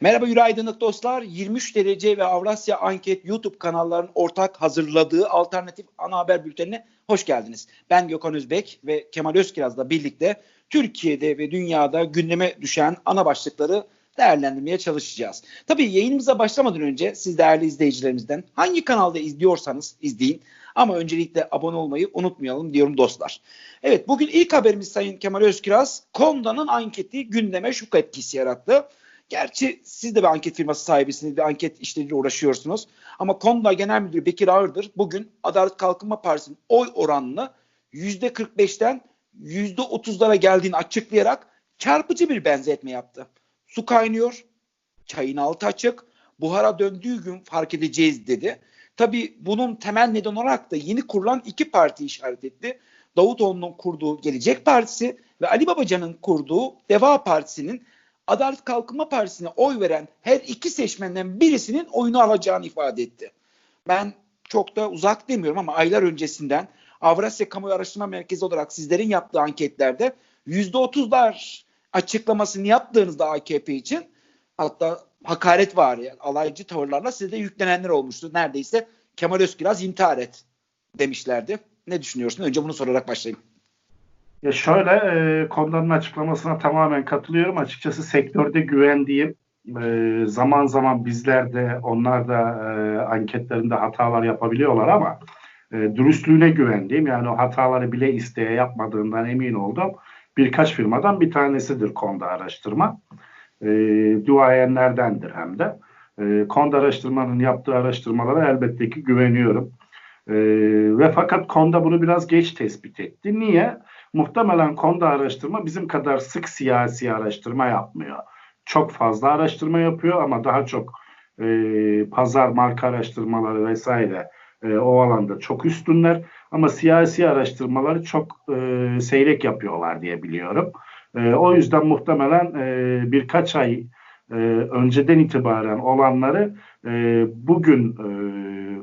Merhaba Yüraydınlık dostlar. 23 derece ve Avrasya Anket YouTube kanallarının ortak hazırladığı alternatif ana haber bültenine hoş geldiniz. Ben Gökhan Özbek ve Kemal Özkiraz'la birlikte Türkiye'de ve dünyada gündeme düşen ana başlıkları değerlendirmeye çalışacağız. Tabii yayınımıza başlamadan önce siz değerli izleyicilerimizden hangi kanalda izliyorsanız izleyin. Ama öncelikle abone olmayı unutmayalım diyorum dostlar. Evet bugün ilk haberimiz Sayın Kemal Özkiraz. Konda'nın anketi gündeme şok etkisi yarattı. Gerçi siz de bir anket firması sahibisiniz, bir anket işleriyle uğraşıyorsunuz. Ama Konda Genel Müdürü Bekir Ağırdır bugün Adalet Kalkınma Partisi'nin oy oranını %45'ten %30'lara geldiğini açıklayarak çarpıcı bir benzetme yaptı. Su kaynıyor, çayın altı açık, buhara döndüğü gün fark edeceğiz dedi. Tabii bunun temel neden olarak da yeni kurulan iki parti işaret etti. Davutoğlu'nun kurduğu Gelecek Partisi ve Ali Babacan'ın kurduğu Deva Partisi'nin Adalet Kalkınma Partisi'ne oy veren her iki seçmenden birisinin oyunu alacağını ifade etti. Ben çok da uzak demiyorum ama aylar öncesinden Avrasya Kamuoyu Araştırma Merkezi olarak sizlerin yaptığı anketlerde %30'lar açıklamasını yaptığınızda AKP için hatta hakaret var yani alaycı tavırlarla size de yüklenenler olmuştu. Neredeyse Kemal Özkiraz intihar et demişlerdi. Ne düşünüyorsun? Önce bunu sorarak başlayayım. Ya şöyle e, Konda'nın açıklamasına tamamen katılıyorum. Açıkçası sektörde güvendiğim e, zaman zaman bizler de onlar da e, anketlerinde hatalar yapabiliyorlar ama e, dürüstlüğüne güvendiğim yani o hataları bile isteye yapmadığından emin oldum. Birkaç firmadan bir tanesidir Konda araştırma. E, duayenlerdendir hem de. E, Konda araştırmanın yaptığı araştırmalara elbette ki güveniyorum. E, ve fakat Konda bunu biraz geç tespit etti. Niye? Muhtemelen Konda araştırma bizim kadar sık siyasi araştırma yapmıyor. Çok fazla araştırma yapıyor ama daha çok e, pazar marka araştırmaları vesaire e, o alanda çok üstünler. Ama siyasi araştırmaları çok e, seyrek yapıyorlar diye biliyorum. E, o yüzden muhtemelen e, birkaç ay e, önceden itibaren olanları e, bugün e,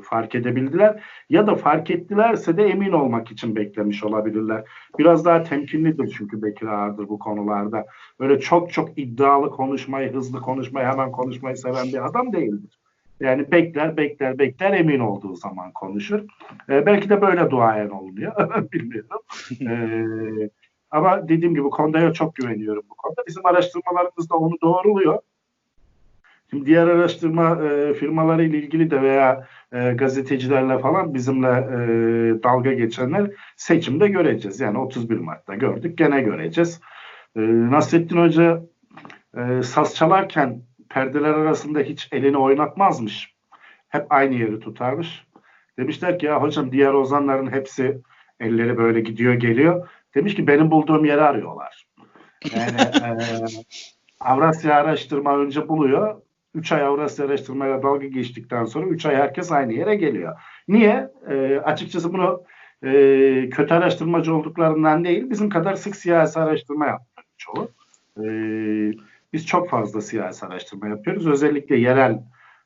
fark edebildiler ya da fark ettilerse de emin olmak için beklemiş olabilirler. Biraz daha temkinlidir çünkü Bekir Ağırdır bu konularda. Böyle çok çok iddialı konuşmayı, hızlı konuşmayı, hemen konuşmayı seven bir adam değildir. Yani bekler, bekler, bekler emin olduğu zaman konuşur. E, belki de böyle duayen olunuyor. Bilmiyorum. E, ama dediğim gibi konuya çok güveniyorum bu konuda. Bizim araştırmalarımız da onu doğruluyor. Şimdi diğer araştırma e, firmaları ile ilgili de veya e, gazetecilerle falan bizimle e, dalga geçenler seçimde göreceğiz. Yani 31 Mart'ta gördük gene göreceğiz. E, Nasrettin Hoca e, saz çalarken perdeler arasında hiç elini oynatmazmış. Hep aynı yeri tutarmış. Demişler ki ya hocam diğer ozanların hepsi elleri böyle gidiyor geliyor. Demiş ki benim bulduğum yeri arıyorlar. Yani e, Avrasya araştırma önce buluyor. 3 ay Avrasya araştırmayla dalga geçtikten sonra 3 ay herkes aynı yere geliyor. Niye? E, açıkçası bunu e, kötü araştırmacı olduklarından değil, bizim kadar sık siyasi araştırma yapmıyor çoğu. E, biz çok fazla siyasi araştırma yapıyoruz. Özellikle yerel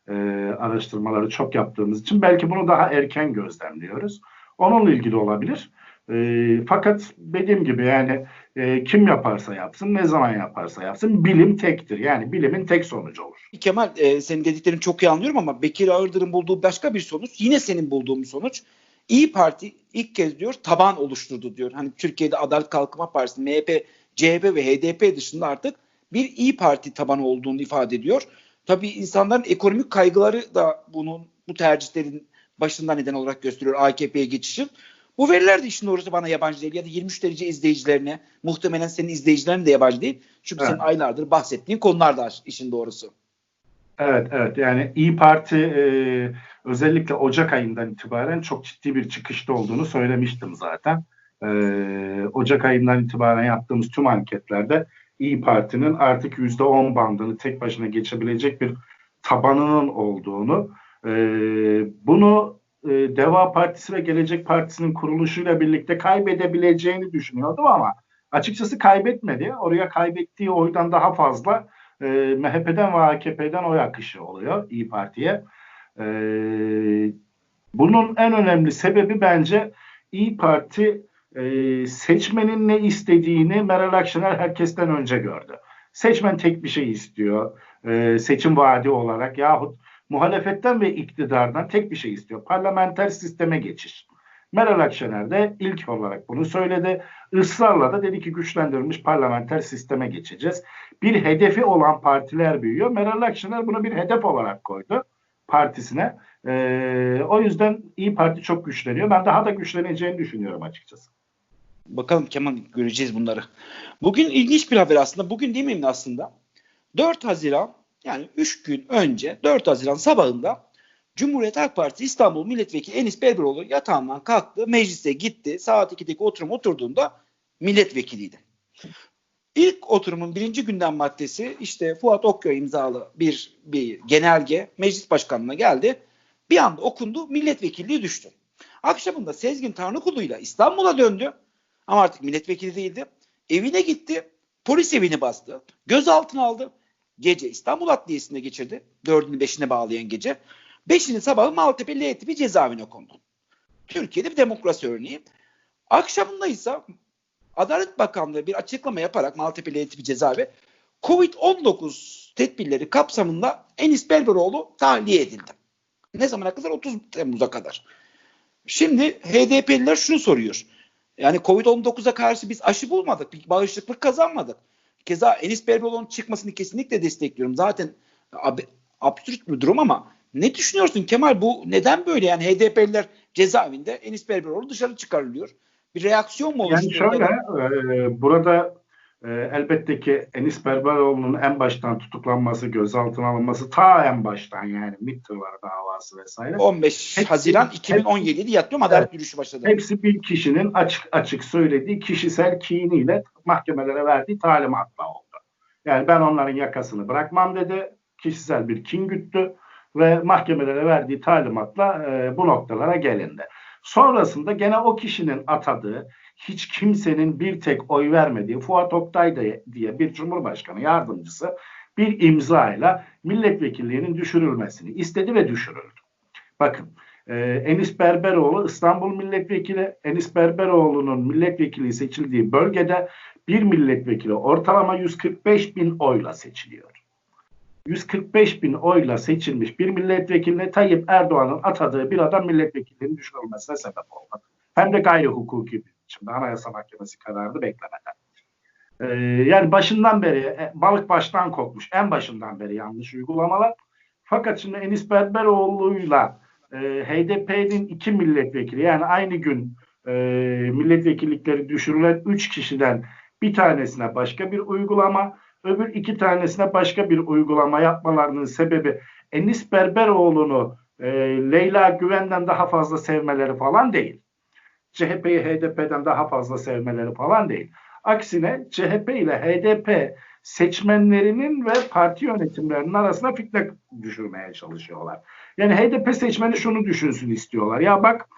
e, araştırmaları çok yaptığımız için belki bunu daha erken gözlemliyoruz. Onunla ilgili olabilir. E, fakat dediğim gibi yani e, kim yaparsa yapsın, ne zaman yaparsa yapsın bilim tektir. Yani bilimin tek sonucu olur. Kemal e, senin dediklerini çok iyi anlıyorum ama Bekir Ağırdır'ın bulduğu başka bir sonuç yine senin bulduğun sonuç. İyi Parti ilk kez diyor taban oluşturdu diyor. Hani Türkiye'de Adalet Kalkınma Partisi, MHP, CHP ve HDP dışında artık bir İyi Parti tabanı olduğunu ifade ediyor. Tabii insanların ekonomik kaygıları da bunun bu tercihlerin başında neden olarak gösteriyor AKP'ye geçişin. Bu veriler de işin doğrusu bana yabancı değil ya da 23 derece izleyicilerine muhtemelen senin izleyicilerin de yabancı değil. Çünkü evet. senin aylardır bahsettiğin konular da işin doğrusu. Evet evet yani İyi Parti e, özellikle Ocak ayından itibaren çok ciddi bir çıkışta olduğunu söylemiştim zaten. E, Ocak ayından itibaren yaptığımız tüm anketlerde İyi Parti'nin artık yüzde on bandını tek başına geçebilecek bir tabanının olduğunu e, bunu e, Deva Partisi ve Gelecek Partisi'nin kuruluşuyla birlikte kaybedebileceğini düşünüyordum ama açıkçası kaybetmedi. Oraya kaybettiği oydan daha fazla e, MHP'den ve AKP'den oy akışı oluyor İyi Parti'ye. E, bunun en önemli sebebi bence İyi Parti e, seçmenin ne istediğini Meral Akşener herkesten önce gördü. Seçmen tek bir şey istiyor. E, seçim vaadi olarak yahut muhalefetten ve iktidardan tek bir şey istiyor. Parlamenter sisteme geçiş. Meral Akşener de ilk olarak bunu söyledi. Israrla da dedi ki güçlendirilmiş parlamenter sisteme geçeceğiz. Bir hedefi olan partiler büyüyor. Meral Akşener bunu bir hedef olarak koydu partisine. Ee, o yüzden İyi Parti çok güçleniyor. Ben daha da güçleneceğini düşünüyorum açıkçası. Bakalım Kemal göreceğiz bunları. Bugün ilginç bir haber aslında. Bugün değil mi aslında? 4 Haziran yani 3 gün önce 4 Haziran sabahında Cumhuriyet Halk Partisi İstanbul Milletvekili Enis Berberoğlu yatağından kalktı, meclise gitti. Saat 2'deki oturum oturduğunda milletvekiliydi. İlk oturumun birinci gündem maddesi işte Fuat Okyay imzalı bir, bir genelge meclis başkanına geldi. Bir anda okundu, milletvekilliği düştü. Akşamında Sezgin Tanrıkulu'yla İstanbul'a döndü. Ama artık milletvekili değildi. Evine gitti. Polis evini bastı. Gözaltına aldı. Gece İstanbul Adliyesi'nde geçirdi. Dördünü beşine bağlayan gece. Beşini sabahı Maltepe L tipi cezaevine kondu. Türkiye'de bir demokrasi örneği. Akşamında ise Adalet Bakanlığı bir açıklama yaparak Maltepe L tipi cezaevi Covid-19 tedbirleri kapsamında Enis Berberoğlu tahliye edildi. Ne zamana kadar? 30 Temmuz'a kadar. Şimdi HDP'liler şunu soruyor. Yani Covid-19'a karşı biz aşı bulmadık. Bir bağışıklık kazanmadık. Keza Enis Berberoğlu'nun çıkmasını kesinlikle destekliyorum. Zaten ab- absürt bir durum ama ne düşünüyorsun Kemal? Bu neden böyle? Yani HDP'liler cezaevinde Enis Berberoğlu dışarı çıkarılıyor. Bir reaksiyon mu Yani oluşturuyor? şöyle e, burada e, elbette ki Enis Berberoğlu'nun en baştan tutuklanması, gözaltına alınması ta en baştan yani MİT davası vesaire. 15 Hepsi- Haziran hepsi- 2017'de yattım adalet Evet. yürüyüşü başladı. Hepsi bir kişinin açık açık söylediği kişisel kiniyle mahkemelere verdiği talimatla oldu. Yani ben onların yakasını bırakmam dedi. Kişisel bir kin güttü ve mahkemelere verdiği talimatla e, bu noktalara gelindi. Sonrasında gene o kişinin atadığı hiç kimsenin bir tek oy vermediği Fuat Oktay diye bir cumhurbaşkanı yardımcısı bir imzayla milletvekilliğinin düşürülmesini istedi ve düşürüldü. Bakın e, Enis Berberoğlu İstanbul milletvekili. Enis Berberoğlu'nun milletvekili seçildiği bölgede bir milletvekili ortalama 145 bin oyla seçiliyor. 145 bin oyla seçilmiş bir milletvekiline Tayyip Erdoğan'ın atadığı bir adam milletvekilliğinin düşürülmesine sebep oldu. Hem de gayri hukuki bir biçimde Anayasa Mahkemesi kararını beklemeden. Ee, yani başından beri e, balık baştan kokmuş. En başından beri yanlış uygulamalar. Fakat şimdi Enis Berberoğlu'yla e, HDP'nin iki milletvekili yani aynı gün e, milletvekillikleri düşürülen üç kişiden bir tanesine başka bir uygulama, öbür iki tanesine başka bir uygulama yapmalarının sebebi Enis Berberoğlu'nu e, Leyla Güven'den daha fazla sevmeleri falan değil. CHP'yi HDP'den daha fazla sevmeleri falan değil. Aksine CHP ile HDP seçmenlerinin ve parti yönetimlerinin arasına fitne düşürmeye çalışıyorlar. Yani HDP seçmeni şunu düşünsün istiyorlar. Ya bak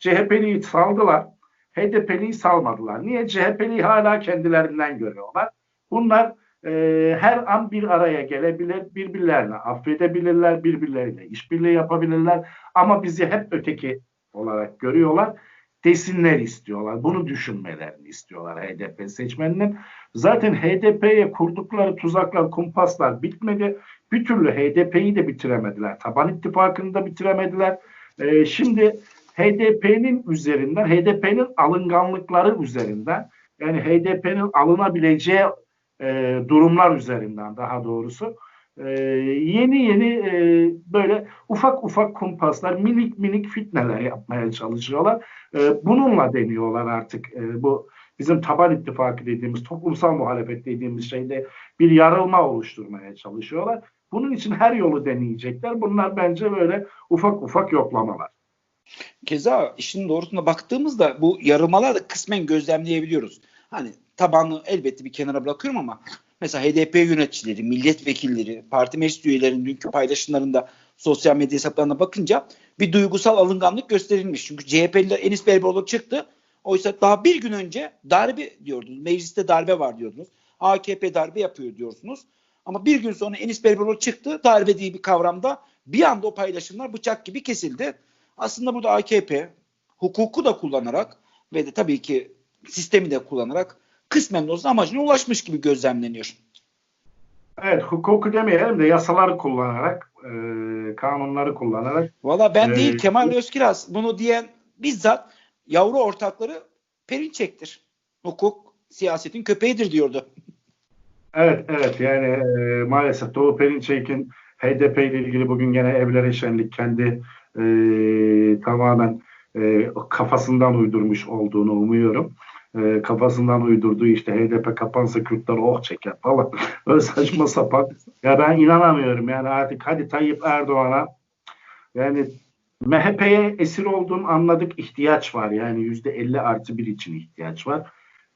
CHP'liyi saldılar, HDP'liyi salmadılar. Niye? CHP'liyi hala kendilerinden görüyorlar. Bunlar e, her an bir araya gelebilir, birbirlerini affedebilirler, birbirleriyle işbirliği yapabilirler. Ama bizi hep öteki olarak görüyorlar. Desinler istiyorlar. Bunu düşünmelerini istiyorlar HDP seçmeninin. Zaten HDP'ye kurdukları tuzaklar, kumpaslar bitmedi. Bir türlü HDP'yi de bitiremediler. Taban ittifakını da bitiremediler. Ee, şimdi HDP'nin üzerinden, HDP'nin alınganlıkları üzerinden, yani HDP'nin alınabileceği e, durumlar üzerinden daha doğrusu e, yeni yeni e, böyle ufak ufak kumpaslar, minik minik fitneler yapmaya çalışıyorlar. E, bununla deniyorlar artık e, bu bizim taban ittifakı dediğimiz, toplumsal muhalefet dediğimiz şeyde bir yarılma oluşturmaya çalışıyorlar. Bunun için her yolu deneyecekler. Bunlar bence böyle ufak ufak yoklamalar. Keza işin doğrusuna baktığımızda bu yarılmalar da kısmen gözlemleyebiliyoruz. Hani tabanı elbette bir kenara bırakıyorum ama mesela HDP yöneticileri, milletvekilleri, parti meclis üyelerinin dünkü paylaşımlarında sosyal medya hesaplarına bakınca bir duygusal alınganlık gösterilmiş. Çünkü CHP'liler Enis Berberoğlu çıktı. Oysa daha bir gün önce darbe diyordunuz. Mecliste darbe var diyordunuz. AKP darbe yapıyor diyorsunuz. Ama bir gün sonra Enis Berberoğlu çıktı. Darbe diye bir kavramda bir anda o paylaşımlar bıçak gibi kesildi. Aslında burada AKP hukuku da kullanarak ve de tabii ki sistemi de kullanarak kısmen de olsa amacına ulaşmış gibi gözlemleniyor. Evet hukuku demeyelim de yasaları kullanarak, e, kanunları kullanarak. Valla ben Ee, değil Kemal Özkiraz bunu diyen bizzat yavru ortakları Perinçek'tir. Hukuk siyasetin köpeğidir diyordu. Evet evet yani e, maalesef Doğu Perinçek'in HDP ile ilgili bugün gene evlere şenlik kendi e, tamamen e, kafasından uydurmuş olduğunu umuyorum. E, kafasından uydurduğu işte HDP kapansa Kürtler oh çeker falan. Öyle saçma sapan. Ya ben inanamıyorum yani artık hadi Tayyip Erdoğan'a yani MHP'ye esir olduğunu anladık ihtiyaç var. Yani yüzde 50 artı bir için ihtiyaç var.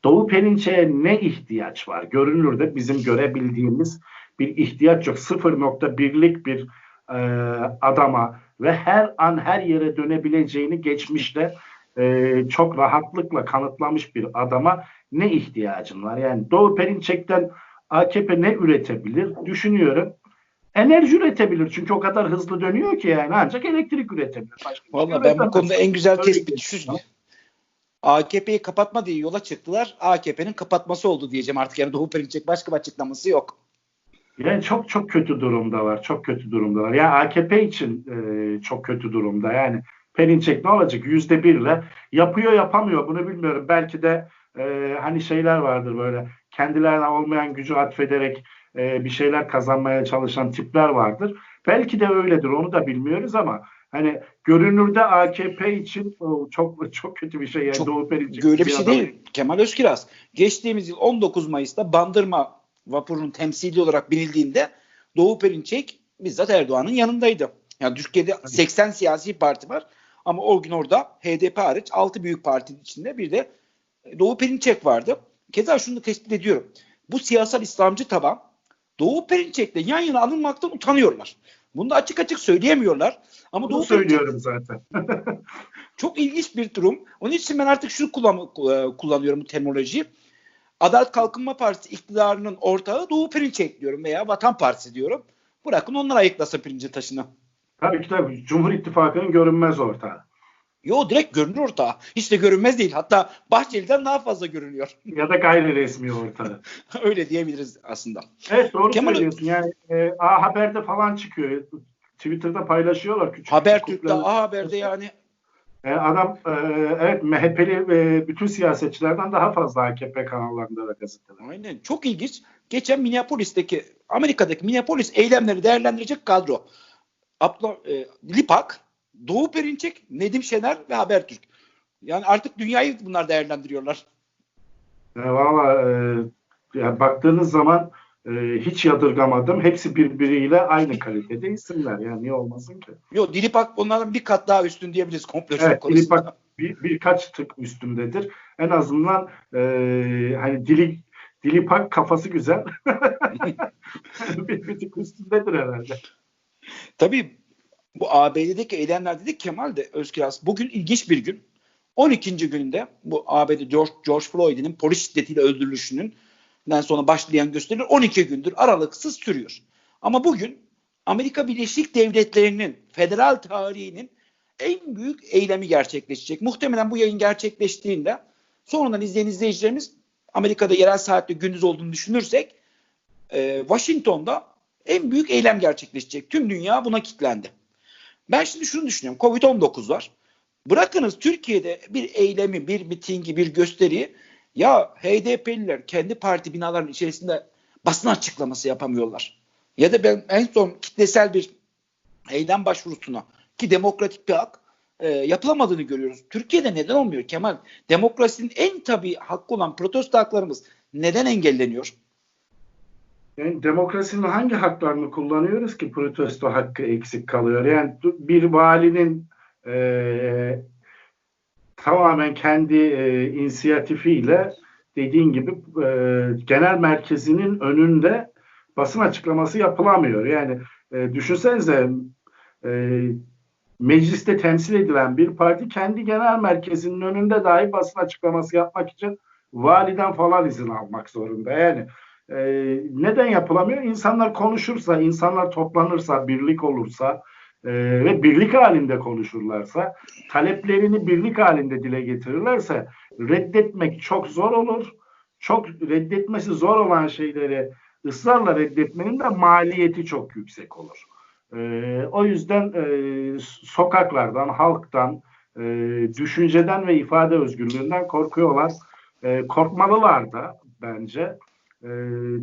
Doğu Perinçek'e ne ihtiyaç var? Görünürde bizim görebildiğimiz bir ihtiyaç yok. 0.1'lik bir e, adama ve her an her yere dönebileceğini geçmişte e, çok rahatlıkla kanıtlamış bir adama ne ihtiyacın var? Yani Doğu Perinçek'ten AKP ne üretebilir? Düşünüyorum. Enerji üretebilir çünkü o kadar hızlı dönüyor ki yani ancak elektrik üretebilir. Şey Valla ben bu konuda en güzel tespit şu. AKP'yi kapatma diye yola çıktılar. AKP'nin kapatması oldu diyeceğim artık. Yani Doğu Perinçek başka bir açıklaması yok. Yani çok çok kötü durumda var. Çok kötü durumda var. Yani AKP için e, çok kötü durumda. Yani Perinçek ne olacak? Yüzde birle yapıyor yapamıyor. Bunu bilmiyorum. Belki de e, hani şeyler vardır böyle kendilerine olmayan gücü atfederek e, bir şeyler kazanmaya çalışan tipler vardır. Belki de öyledir. Onu da bilmiyoruz ama hani görünürde AKP için o, çok çok kötü bir şey. Yani Çok Doğu Perinçek Böyle bir şey adam- değil. Kemal Özkiraz geçtiğimiz yıl 19 Mayıs'ta Bandırma vapurunun temsili olarak binildiğinde Doğu Perinçek bizzat Erdoğan'ın yanındaydı. Yani Türkiye'de 80 siyasi parti var ama o gün orada HDP hariç 6 büyük partinin içinde bir de Doğu Perinçek vardı. Keza şunu da tespit ediyorum. Bu siyasal İslamcı taban Doğu Perinçek'le yan yana anılmaktan utanıyorlar. Bunu da açık açık söyleyemiyorlar. Ama Bunu Doğu Perinçek söylüyorum zaten. çok ilginç bir durum. Onun için ben artık şunu kullan, e, kullanıyorum bu terminolojiyi. Adalet Kalkınma Partisi iktidarının ortağı Doğu Perinçek diyorum veya Vatan Partisi diyorum. Bırakın onlar ayıklasın pirinci taşını. Tabii ki tabii. Cumhur İttifakı'nın görünmez ortağı. Yo direkt görünür ortağı. Hiç de görünmez değil. Hatta Bahçeli'den daha fazla görünüyor. Ya da gayri resmi ortağı. Öyle diyebiliriz aslında. Evet doğru Kemal- söylüyorsun. Yani e, A Haber'de falan çıkıyor. Twitter'da paylaşıyorlar. Küçük Habertürk'te, A Haber'de yani E, adam e, evet MHP'li ve bütün siyasetçilerden daha fazla AKP kanallarında ve gazetelerde. Aynen. Çok ilginç. Geçen Minneapolis'teki Amerika'daki Minneapolis eylemleri değerlendirecek kadro. Abla, e, Lipak, Doğu Perinçek, Nedim Şener ve Habertürk. Yani artık dünyayı bunlar değerlendiriyorlar. E, Valla e, ya baktığınız zaman e, hiç yadırgamadım. Hepsi birbiriyle aynı kalitede isimler. Yani niye olmasın ki? Yo Dilipak onların bir kat daha üstün diyebiliriz komploculuk Evet, konusunda. Dilipak bir, birkaç tık üstündedir. En azından e, hani dili Dilipak kafası güzel. bir, bir tık üstündedir herhalde. Tabii bu ABD'deki eylemler dedik Kemal de Özkiraz. Bugün ilginç bir gün. 12. gününde bu ABD George, George Floyd'in polis şiddetiyle öldürülüşünün sonra başlayan gösteriler 12 gündür aralıksız sürüyor. Ama bugün Amerika Birleşik Devletleri'nin federal tarihinin en büyük eylemi gerçekleşecek. Muhtemelen bu yayın gerçekleştiğinde sonradan izleyen izleyicilerimiz Amerika'da yerel saatte gündüz olduğunu düşünürsek Washington'da en büyük eylem gerçekleşecek. Tüm dünya buna kilitlendi. Ben şimdi şunu düşünüyorum. Covid-19 var. Bırakınız Türkiye'de bir eylemi, bir mitingi, bir gösteriyi ya HDP'liler kendi parti binalarının içerisinde basın açıklaması yapamıyorlar. Ya da ben en son kitlesel bir eylem başvurusuna ki demokratik bir hak e, yapılamadığını görüyoruz. Türkiye'de neden olmuyor Kemal? Demokrasinin en tabii hakkı olan protesto haklarımız neden engelleniyor? Yani demokrasinin hangi haklarını kullanıyoruz ki protesto hakkı eksik kalıyor? Yani bir valinin e, tamamen kendi e, inisiyatifiyle dediğin gibi e, genel merkezinin önünde basın açıklaması yapılamıyor. Yani e, düşünsenize e, mecliste temsil edilen bir parti kendi genel merkezinin önünde dahi basın açıklaması yapmak için validen falan izin almak zorunda. Yani e, neden yapılamıyor? İnsanlar konuşursa, insanlar toplanırsa, birlik olursa e, ve birlik halinde konuşurlarsa, taleplerini birlik halinde dile getirirlerse reddetmek çok zor olur. Çok reddetmesi zor olan şeyleri ısrarla reddetmenin de maliyeti çok yüksek olur. E, o yüzden e, sokaklardan, halktan, e, düşünceden ve ifade özgürlüğünden korkuyorlar. E, korkmalılar da bence. E,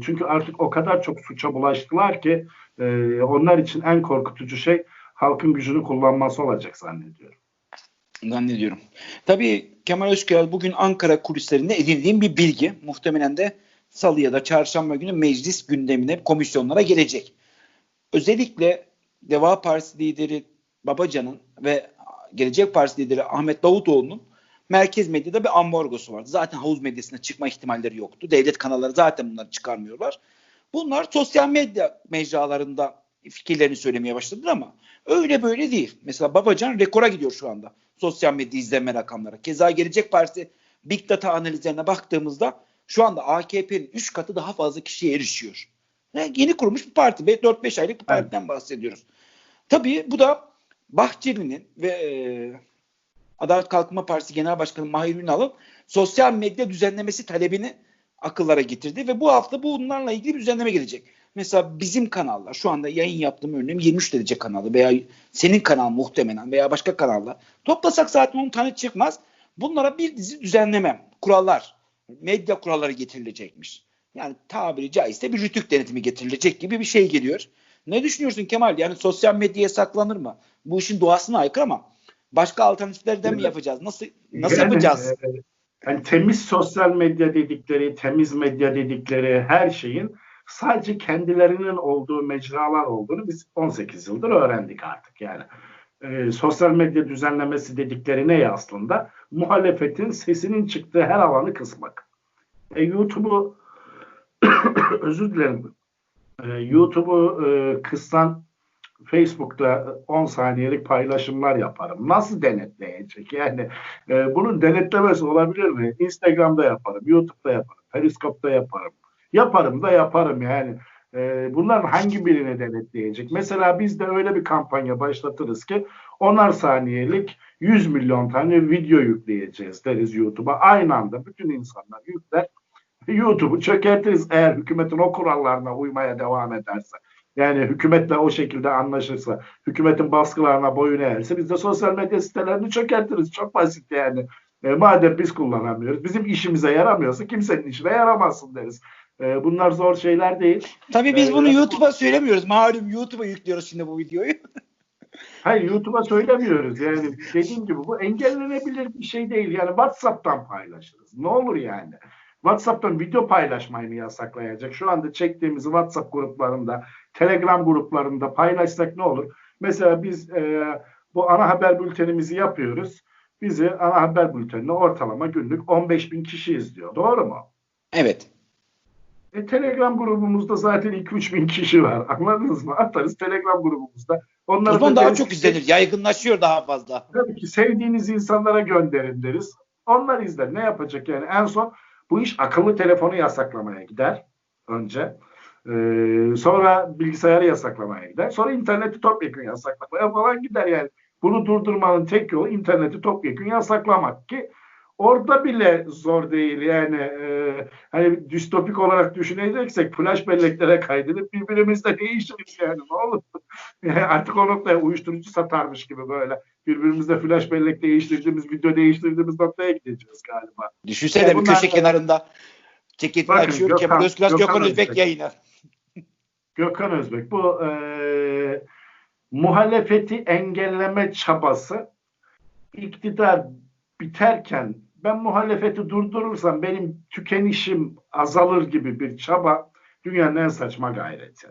çünkü artık o kadar çok suça bulaştılar ki e, onlar için en korkutucu şey halkın gücünü kullanması olacak zannediyorum. Zannediyorum. Tabii Kemal Özkral bugün Ankara kulislerinde edindiğim bir bilgi. Muhtemelen de salı ya da çarşamba günü meclis gündemine komisyonlara gelecek. Özellikle Deva Partisi lideri Babacan'ın ve Gelecek Partisi lideri Ahmet Davutoğlu'nun merkez medyada bir ambargosu vardı. Zaten havuz medyasına çıkma ihtimalleri yoktu. Devlet kanalları zaten bunları çıkarmıyorlar. Bunlar sosyal medya mecralarında fikirlerini söylemeye başladılar ama öyle böyle değil. Mesela Babacan rekora gidiyor şu anda sosyal medya izlenme rakamları. Keza Gelecek Partisi Big Data analizlerine baktığımızda şu anda AKP'nin 3 katı daha fazla kişiye erişiyor. Yani yeni kurulmuş bir parti. 4-5 aylık bir partiden evet. bahsediyoruz. Tabii bu da Bahçeli'nin ve e, Adalet Kalkınma Partisi Genel Başkanı Mahir Ünal'ın sosyal medya düzenlemesi talebini akıllara getirdi ve bu hafta bunlarla ilgili bir düzenleme gelecek. Mesela bizim kanallar şu anda yayın yaptığım örneğin 23 derece kanalı veya senin kanal muhtemelen veya başka kanallar toplasak zaten 10 tane çıkmaz. Bunlara bir dizi düzenleme, kurallar, medya kuralları getirilecekmiş. Yani tabiri caizse bir rütük denetimi getirilecek gibi bir şey geliyor. Ne düşünüyorsun Kemal? Yani sosyal medya yasaklanır mı? Bu işin doğasına aykırı ama başka alternatiflerden mi yapacağız? Nasıl nasıl yani, yapacağız? E, yani temiz sosyal medya dedikleri, temiz medya dedikleri her şeyin sadece kendilerinin olduğu mecralar olduğunu biz 18 yıldır öğrendik artık yani. E, sosyal medya düzenlemesi dedikleri ne aslında? Muhalefetin sesinin çıktığı her alanı kısmak. E, YouTube'u özür dilerim. E, YouTube'u e, kıssan Facebook'ta 10 saniyelik paylaşımlar yaparım. Nasıl denetleyecek? Yani e, bunun denetlemesi olabilir mi? Instagram'da yaparım, YouTube'da yaparım, Periscope'da yaparım. Yaparım da yaparım yani. E, bunların hangi birini denetleyecek? Mesela biz de öyle bir kampanya başlatırız ki onar saniyelik 100 milyon tane video yükleyeceğiz deriz YouTube'a. Aynı anda bütün insanlar yükler. YouTube'u çökertiriz eğer hükümetin o kurallarına uymaya devam ederse. Yani hükümetle o şekilde anlaşırsa, hükümetin baskılarına boyun eğerse biz de sosyal medya sitelerini çökertiriz. Çok basit yani. E, madem biz kullanamıyoruz, bizim işimize yaramıyorsa kimsenin işine yaramasın deriz. E, bunlar zor şeyler değil. Tabii biz bunu ee, YouTube'a söylemiyoruz. Malum YouTube'a yüklüyoruz şimdi bu videoyu. Hayır YouTube'a söylemiyoruz. Yani dediğim gibi bu engellenebilir bir şey değil. Yani WhatsApp'tan paylaşırız. Ne olur yani. WhatsApp'tan video paylaşmayı mı yasaklayacak? Şu anda çektiğimiz WhatsApp gruplarında, Telegram gruplarında paylaşsak ne olur? Mesela biz e, bu ana haber bültenimizi yapıyoruz. Bizi ana haber bültenine ortalama günlük 15 bin kişi izliyor. Doğru mu? Evet. E, Telegram grubumuzda zaten 2-3 bin kişi var. Anladınız mı? Atarız Telegram grubumuzda. Onları da daha çok izlenir. Yaygınlaşıyor daha fazla. Tabii ki sevdiğiniz insanlara gönderin deriz. Onlar izler. Ne yapacak yani? En son bu iş akıllı telefonu yasaklamaya gider önce. Ee, sonra bilgisayarı yasaklamaya gider. Sonra interneti topyekun yasaklamaya falan gider yani. Bunu durdurmanın tek yolu interneti topyekun yasaklamak ki Orada bile zor değil yani e, hani distopik olarak düşüneceksek flash belleklere kaydedip birbirimizle değişiriz yani ne olur. Yani artık o noktaya uyuşturucu satarmış gibi böyle birbirimizle flash bellek değiştirdiğimiz video değiştirdiğimiz noktaya gideceğiz galiba. Düşünsene yani bir köşe da... kenarında ceketini Bakın, açıyor Gökhan, Kemal Özküraz Gökhan, Gökhan Özbek, Özbek yayını. Gökhan Özbek bu e, muhalefeti engelleme çabası iktidar biterken ben muhalefeti durdurursam benim tükenişim azalır gibi bir çaba dünyanın en saçma gayreti.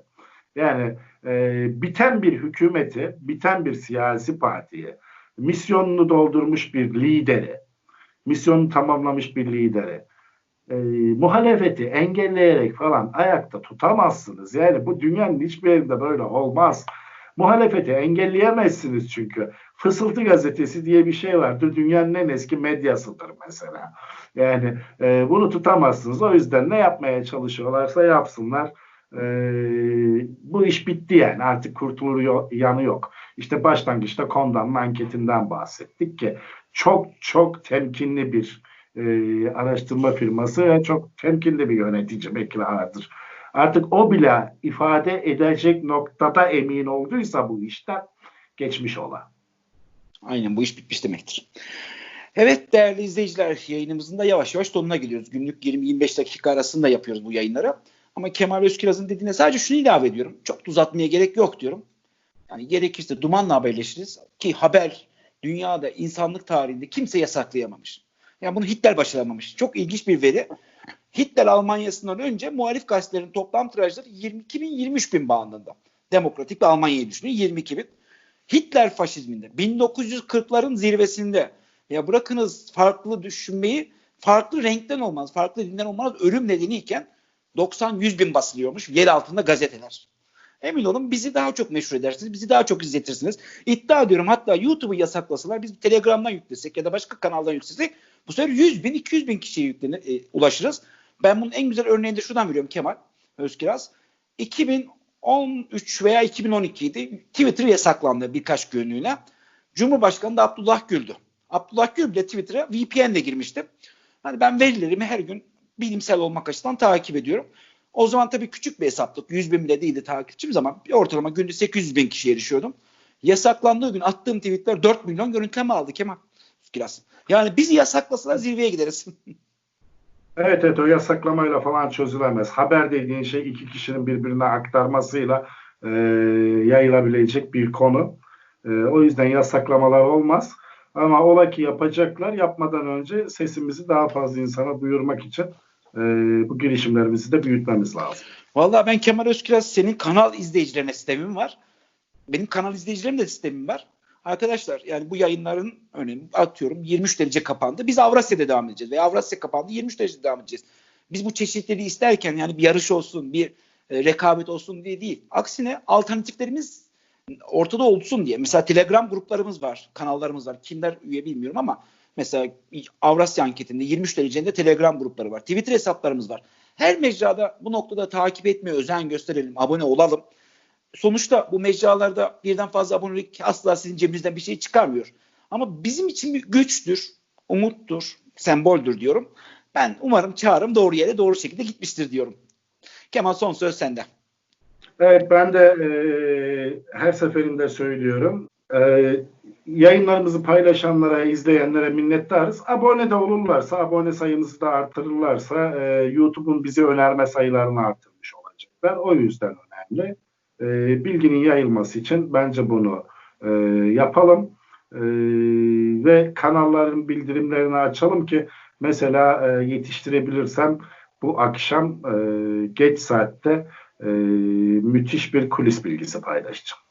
Yani e, biten bir hükümeti, biten bir siyasi partiye, misyonunu doldurmuş bir lideri, misyonunu tamamlamış bir lideri, e, muhalefeti engelleyerek falan ayakta tutamazsınız. Yani bu dünyanın hiçbir yerinde böyle olmaz. Muhalefeti engelleyemezsiniz çünkü. Fısıltı gazetesi diye bir şey vardır. Dünyanın en eski medyasıdır mesela. Yani e, bunu tutamazsınız. O yüzden ne yapmaya çalışıyorlarsa yapsınlar. E, bu iş bitti yani. Artık kurtulur yanı yok. İşte başlangıçta Kondan'ın anketinden bahsettik ki çok çok temkinli bir e, araştırma firması ve çok temkinli bir yönetici Bekir Ağırdır Artık o bile ifade edecek noktada emin olduysa bu işten geçmiş ola. Aynen bu iş bitmiş demektir. Evet değerli izleyiciler yayınımızın da yavaş yavaş sonuna geliyoruz. Günlük 20-25 dakika arasında yapıyoruz bu yayınları. Ama Kemal Özkiraz'ın dediğine sadece şunu ilave ediyorum. Çok da uzatmaya gerek yok diyorum. Yani gerekirse dumanla haberleşiriz ki haber dünyada insanlık tarihinde kimse yasaklayamamış. Yani bunu Hitler başaramamış. Çok ilginç bir veri. Hitler Almanya'sından önce muhalif gazetelerin toplam tirajları 22 bin 23 bin bandında. Demokratik bir Almanya'yı düşünün 22 bin. Hitler faşizminde 1940'ların zirvesinde ya bırakınız farklı düşünmeyi farklı renkten olmaz, farklı dinden olmaz ölüm nedeniyken 90-100 bin basılıyormuş yer altında gazeteler. Emin olun bizi daha çok meşhur edersiniz, bizi daha çok izletirsiniz. İddia ediyorum hatta YouTube'u yasaklasalar biz Telegram'dan yüklesek ya da başka kanaldan yüklesek bu sefer 100 bin, 200 bin kişiye yüklenir, e, ulaşırız. Ben bunun en güzel örneğini de şuradan veriyorum Kemal Özkiraz. 2013 veya 2012 idi Twitter yasaklandı birkaç günlüğüne. Cumhurbaşkanı da Abdullah Gül'dü. Abdullah Gül bile Twitter'a VPN'le girmişti. Hani ben verilerimi her gün bilimsel olmak açısından takip ediyorum. O zaman tabii küçük bir hesaplık. 100 bin bile değildi takipçimiz ama ortalama günde 800 bin kişiye erişiyordum. Yasaklandığı gün attığım tweetler 4 milyon görüntüleme aldı Kemal Kiraz. Yani bizi yasaklasalar zirveye gideriz. Evet evet o yasaklamayla falan çözülemez. Haber dediğin şey iki kişinin birbirine aktarmasıyla e, yayılabilecek bir konu. E, o yüzden yasaklamalar olmaz. Ama ola ki yapacaklar yapmadan önce sesimizi daha fazla insana duyurmak için e, bu girişimlerimizi de büyütmemiz lazım. Vallahi ben Kemal Özkiraz senin kanal izleyicilerine sistemim var. Benim kanal izleyicilerim de sistemim var. Arkadaşlar yani bu yayınların önemi atıyorum 23 derece kapandı. Biz Avrasya'da devam edeceğiz veya Avrasya kapandı 23 derece devam edeceğiz. Biz bu çeşitliliği isterken yani bir yarış olsun, bir e, rekabet olsun diye değil. Aksine alternatiflerimiz ortada olsun diye. Mesela Telegram gruplarımız var, kanallarımız var. Kimler üye bilmiyorum ama mesela Avrasya anketinde 23 dereceinde Telegram grupları var. Twitter hesaplarımız var. Her mecrada bu noktada takip etmeye özen gösterelim, abone olalım. Sonuçta bu mecralarda birden fazla abonelik asla sizin cebinizden bir şey çıkarmıyor. Ama bizim için bir güçtür, umuttur, semboldür diyorum. Ben umarım çağrım doğru yere doğru şekilde gitmiştir diyorum. Kemal son söz sende. Evet ben de e, her seferinde söylüyorum. E, yayınlarımızı paylaşanlara, izleyenlere minnettarız. Abone de olurlarsa, abone sayımızı da artırırlarsa e, YouTube'un bizi önerme sayılarını artırmış olacaklar. O yüzden önemli. E, bilginin yayılması için bence bunu e, yapalım. E, ve kanalların bildirimlerini açalım ki mesela e, yetiştirebilirsem bu akşam e, geç saatte e, müthiş bir kulis bilgisi paylaşacağım.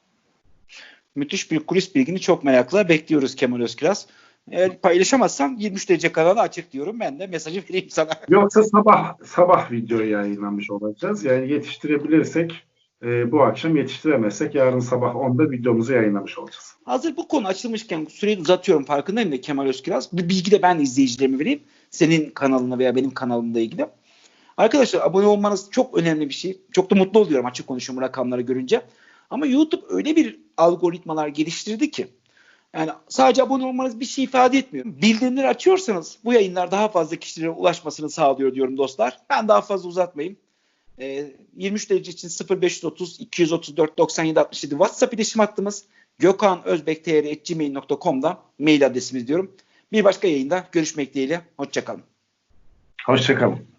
Müthiş bir kulis bilgini çok merakla bekliyoruz Kemal Özkiraz. Eğer paylaşamazsan 23 derece kanalı açık diyorum. Ben de mesajı vereyim sana. Yoksa sabah sabah video yayınlamış olacağız. Yani yetiştirebilirsek e, bu akşam yetiştiremezsek yarın sabah 10'da videomuzu yayınlamış olacağız. Hazır bu konu açılmışken süreyi uzatıyorum farkındayım da Kemal Özkiraz. Bir bilgi de ben izleyicilerime vereyim. Senin kanalına veya benim kanalımla ilgili. Arkadaşlar abone olmanız çok önemli bir şey. Çok da mutlu oluyorum açık konuşuyorum rakamları görünce. Ama YouTube öyle bir algoritmalar geliştirdi ki yani sadece abone olmanız bir şey ifade etmiyor. Bildirimleri açıyorsanız bu yayınlar daha fazla kişilere ulaşmasını sağlıyor diyorum dostlar. Ben daha fazla uzatmayayım. Ee, 23 derece için 0530 234 97 67 WhatsApp iletişim hattımız. Gökhan Özbek gmail.com'da mail adresimiz diyorum. Bir başka yayında görüşmek dileğiyle. Hoşçakalın. Hoşçakalın.